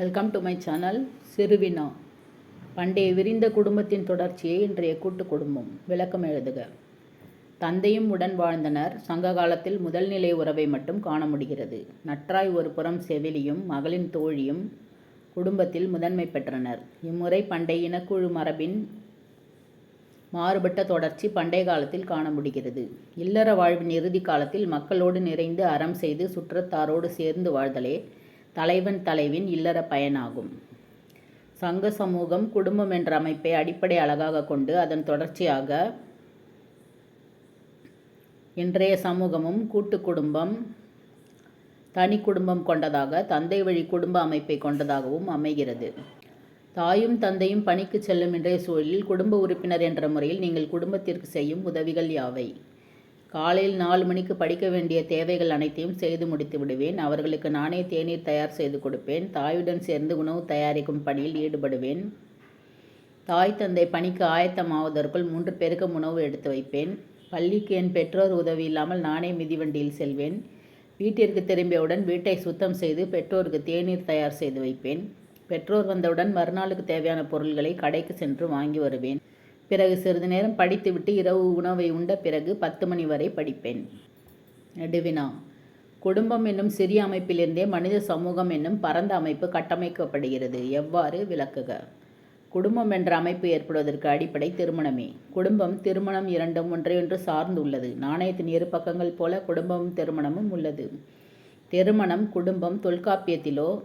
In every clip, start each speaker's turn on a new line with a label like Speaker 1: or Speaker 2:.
Speaker 1: Welcome to my channel சிறுவினா. பண்டைய விரிந்த குடும்பத்தின் தொடர்ச்சியை இன்றைய கூட்டு குடும்பம் விளக்கம் எழுதுக. தந்தையும் உடன் வாழ்ந்தனர். சங்க காலத்தில் முதல்நிலை உறவை மட்டும் காண முடிகிறது. நற்றாய் ஒரு புறம் செவிலியும் மகளின் தோழியும் குடும்பத்தில் முதன்மை பெற்றனர். இம்முறை பண்டைய இனக்குழு மரபின் மாறுபட்ட தொடர்ச்சி பண்டைய காலத்தில் காண முடிகிறது. இல்லற வாழ்வின் இறுதி காலத்தில் மக்களோடு நிறைந்து அறம் செய்து சுற்றத்தாரோடு சேர்ந்து வாழ்தலே தலைவன் தலைவின் இல்லற பயனாகும். சங்க சமூகம் குடும்பம் என்ற அமைப்பை அடிப்படை அழகாக கொண்டு அதன் தொடர்ச்சியாக இன்றைய சமூகமும் கூட்டு குடும்பம் தனி குடும்பம் கொண்டதாக தந்தை வழி குடும்ப அமைப்பை கொண்டதாகவும் அமைகிறது. தாயும் தந்தையும் பணிக்கு செல்லும் இன்றைய சூழலில் குடும்ப உறுப்பினர் என்ற முறையில் நீங்கள் குடும்பத்திற்கு செய்யும் உதவிகள் யாவை? காலையில் நாலு மணிக்கு படிக்க வேண்டிய தேவைகள் அனைத்தையும் செய்து முடித்து விடுவேன். அவர்களுக்கு நானே தேநீர் தயார் செய்து கொடுப்பேன். தாயுடன் சேர்ந்து உணவு தயாரிக்கும் பணியில் ஈடுபடுவேன். தாய் தந்தை பணிக்கு ஆயத்தமாவதற்குள் மூன்று பேருக்கும் உணவு எடுத்து வைப்பேன். பள்ளிக்கு என் பெற்றோர் உதவி இல்லாமல் நானே மிதிவண்டியில் செல்வேன். வீட்டிற்கு திரும்பியவுடன் வீட்டை சுத்தம் செய்து பெற்றோருக்கு தேநீர் தயார் செய்து வைப்பேன். பெற்றோர் வந்தவுடன் மறுநாளுக்கு தேவையான பொருள்களை கடைக்கு சென்று வாங்கி வருவேன். பிறகு சிறிது நேரம் படித்துவிட்டு இரவு உணவை உண்ட பிறகு பத்து மணி வரை படிப்பேன். நெடுவினா குடும்பம் என்னும் சிறிய அமைப்பிலிருந்தே மனித சமூகம் என்னும் பரந்த அமைப்பு கட்டமைக்கப்படுகிறது. எவ்வாறு? விளக்குக. குடும்பம் என்ற அமைப்பு ஏற்படுவதற்கு அடிப்படை திருமணமே. குடும்பம் திருமணம் இரண்டும் ஒன்றையொன்று சார்ந்து உள்ளது நாணயத்தின் இரு பக்கங்கள் போல குடும்பமும் திருமணமும் உள்ளது. திருமணம் குடும்பம் தொல்காப்பியத்திலோ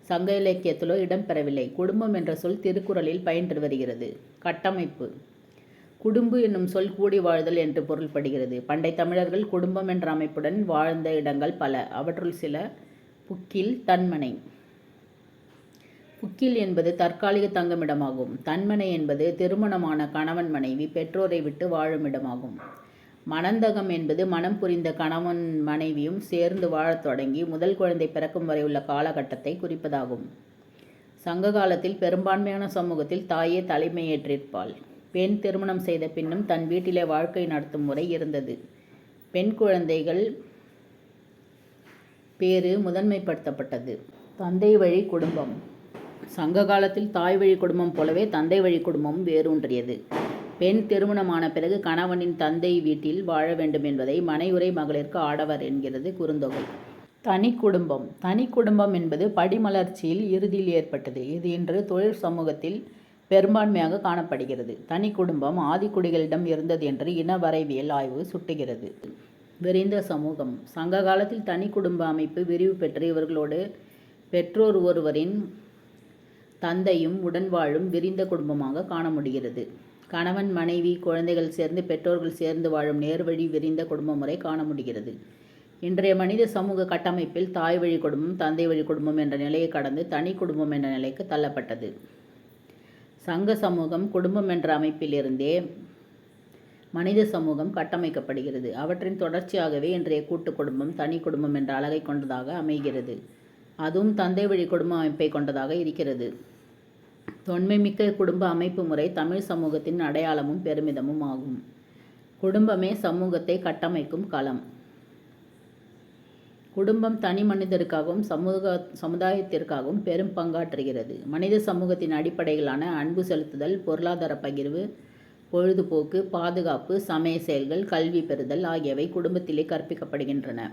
Speaker 1: சங்க இலக்கியத்திலோ இடம்பெறவில்லை. குடும்பம் என்ற சொல் திருக்குறளில் பயின்று வருகிறது. கட்டமைப்பு. குடும்பு என்னும் சொல் கூடி வாழ்தல் என்று பொருள்படுகிறது. பண்டை தமிழர்கள் குடும்பம் என்ற அமைப்புடன் வாழ்ந்த இடங்கள் பல. அவற்றுள் சில புக்கில் தன்மனை. புக்கில் என்பது தற்காலிக தங்குமிடமாகும். தன்மனை என்பது திருமணமான கணவன் மனைவி பெற்றோரை விட்டு வாழும் இடமாகும். மணந்தகம் என்பது மனம் புரிந்த கணவன் மனைவியும் சேர்ந்து வாழத் தொடங்கி முதல் குழந்தை பிறக்கும் வரை உள்ள காலகட்டத்தை குறிப்பதாகும். சங்க காலத்தில் பெரும்பான்மையான சமூகத்தில் தாயே தலைமையேற்றிருப்பாள். பெண் திருமணம் செய்த பின்னும் தன் வீட்டிலே வாழ்க்கை நடத்தும் முறை இருந்தது. பெண் குழந்தைகள் பேரு முதன்மைப்படுத்தப்பட்டது. தந்தை வழி குடும்பம். சங்க காலத்தில் தாய் வழி குடும்பம் போலவே தந்தை வழி குடும்பமும் வேரூன்றியது. பெண் திருமணமான பிறகு கணவனின் தந்தை வீட்டில் வாழ வேண்டும் என்பதை மனையுறை மகளிருக்கு ஆடவர் என்கிறது குறுந்தொகை. தனி குடும்பம். தனி குடும்பம் என்பது படிமலர்ச்சியில் இறுதியில் ஏற்பட்டது. இது இன்று தொழில் சமூகத்தில் பெரும்பான்மையாக காணப்படுகிறது. தனி குடும்பம் ஆதிக்குடிகளிடம் இருந்தது என்று இன வரைவியல் ஆய்வு சுட்டுகிறது. விரிந்த சமூகம். சங்க காலத்தில் தனி குடும்ப அமைப்பு விரிவு பெற்று இவர்களோடு பெற்றோர் ஒருவரின் தந்தையும் உடன் வாழும் விரிந்த குடும்பமாக காண முடிகிறது. கணவன் மனைவி குழந்தைகள் சேர்ந்து பெற்றோர்கள் சேர்ந்து வாழும் நேர்வழி விரிந்த குடும்ப முறை காண முடிகிறது. இன்றைய மனித சமூக கட்டமைப்பில் தாய் வழி குடும்பம் தந்தை வழி குடும்பம் என்ற நிலையை கடந்து தனி குடும்பம் என்ற நிலைக்கு தள்ளப்பட்டது. சங்க சமூகம் குடும்பம் என்ற அமைப்பிலிருந்தே மனித சமூகம் கட்டமைக்கப்படுகிறது. அவற்றின் தொடர்ச்சியாகவே இன்றைய கூட்டு குடும்பம் தனி குடும்பம் என்ற அழகை கொண்டதாக அமைகிறது. அதுவும் தந்தை வழி குடும்ப அமைப்பை கொண்டதாக இருக்கிறது. தொன்மைமிக்க குடும்ப அமைப்பு முறை தமிழ் சமூகத்தின் அடையாளமும் பெருமிதமும் ஆகும். குடும்பமே சமூகத்தை கட்டமைக்கும் களம். குடும்பம் தனி மனிதருக்காகவும் சமூக சமுதாயத்திற்காகவும் பெரும் பங்காற்றுகிறது. மனித சமூகத்தின் அடிப்படைகளான அன்பு செலுத்துதல் பொருளாதார பகிர்வு பொழுதுபோக்கு பாதுகாப்பு சமய செயல்கள் கல்வி பெறுதல் ஆகியவை குடும்பத்திலே கற்பிக்கப்படுகின்றன.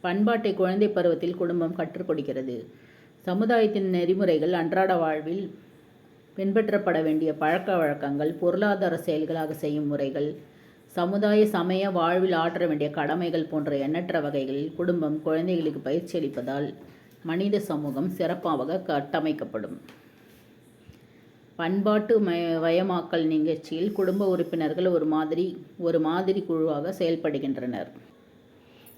Speaker 1: பண்பாட்டை குழந்தை பருவத்தில் குடும்பம் கற்றுக் கொடுக்கிறது. சமுதாயத்தின் நெறிமுறைகள் அன்றாட வாழ்வில் பின்பற்றப்பட வேண்டிய பழக்க வழக்கங்கள் பொருளாதார செயல்களாக செய்யும் முறைகள் சமுதாய சமய வாழ்வில் ஆற்ற வேண்டிய கடமைகள் போன்ற எண்ணற்ற வகைகளில் குடும்பம் குழந்தைகளுக்கு பயிற்சி அளிப்பதால் மனித சமூகம் சிறப்பாக கட்டமைக்கப்படும். பண்பாட்டு மய வயமாக்கல் நிகழ்ச்சியில் குடும்ப உறுப்பினர்கள் ஒரு மாதிரி ஒரு மாதிரி குழுவாக செயல்படுகின்றனர்.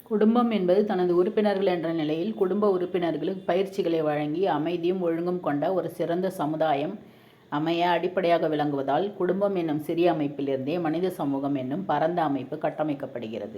Speaker 1: குடும்பம் என்பது தனது உறுப்பினர்கள் என்ற நிலையில் குடும்ப உறுப்பினர்களுக்கு பயிற்சிகளை வழங்கி அமைதியும் ஒழுங்கும் கொண்ட ஒரு சிறந்த சமுதாயம் அமைய அடிப்படையாக விளங்குவதால் குடும்பம் என்னும் சிறிய அமைப்பிலிருந்தே மனித சமூகம் என்னும் பரந்த அமைப்பு கட்டமைக்கப்படுகிறது.